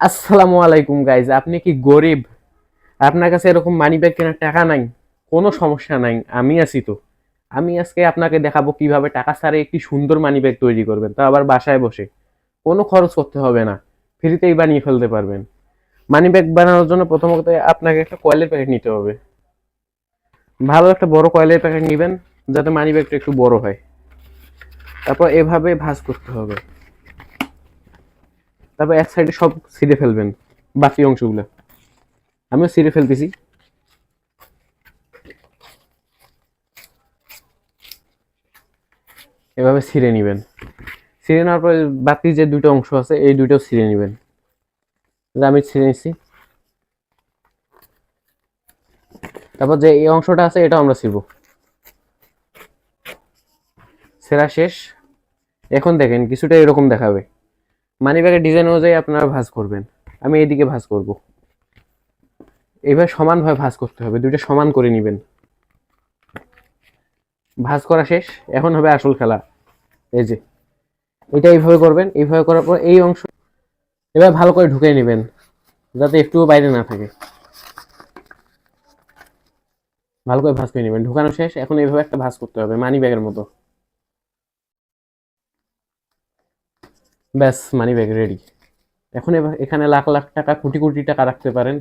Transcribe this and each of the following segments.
আসসালামু আলাইকুম গাইজ আপনি কি গরিব? আপনার কাছে এরকম মানি ব্যাগ কেনার টাকা নাই? কোনো সমস্যা নাই, আমি আছি তো। আমি আজকে আপনাকে দেখাবো কীভাবে টাকা ছাড়া একটি সুন্দর মানি ব্যাগ তৈরি করবেন। তা আবার বাসায় বসে। কোনো খরচ করতে হবে না। ফ্রিতেই বানিয়ে ফেলতে পারবেন। মানি ব্যাগ বানানোর জন্য প্রথমত আপনাকে একটা কয়েলের প্যাকেট নিতে হবে। ভালো একটা বড় কয়েলের প্যাকেট নেবেন, যাতে মানি ব্যাগটা একটু বড় হয়। তারপর এভাবে ভাঁজ করতে হবে। তারপর এক সাইডে সব ছিঁড়ে ফেলবেন বাকি অংশগুলো। আমিও ছিঁড়ে ফেলতেছি। এভাবে ছিঁড়ে নেবেন। ছিঁড়ে নেওয়ার পরে বাকি যে দুটো অংশ আছে, এই দুটো ছিঁড়ে নেবেন। আমি ছিঁড়ে নিচ্ছি। তারপর যে এই অংশটা আছে এটা আমরা ছিড়ব। সেরা শেষ। এখন দেখেন, কিছুটা এরকম দেখাবে। মানি ব্যাগের ডিজাইন অনুযায়ী আপনারা ভাঁজ করবেন। আমি এইদিকে ভাঁজ করব। এইভাবে সমানভাবে ভাঁজ করতে হবে, দুইটা সমান করে নেবেন। ভাঁজ করা শেষ, এখন হবে আসল খেলা। এই যে, এটা এইভাবে করবেন, এইভাবে করার পর এই অংশ এবার ভালো করে ঢুকে নেবেন, যাতে একটুও বাইরে না থাকে। ভালো করে ভাঁজ করে নেবেন, ঢুকানো শেষ, এখন এইভাবে একটা ভাঁজ করতে হবে মানি ব্যাগের মতো। ব্যাস মানি ব্যাগ রেডি এখন এখানে লাখ লাখ টাকা, কোটি কোটি টাকা রাখতে পারেন।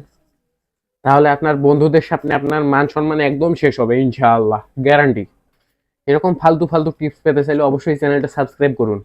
তাহলে আপনার বন্ধুদের সামনে আপনার মান সম্মান একদম শেষ হবে, ইনশাআল্লাহ গ্যারান্টি এরকম ফালতু ফালতু টিপস পেতে চাইলে অবশ্যই চ্যানেলটা সাবস্ক্রাইব করুন।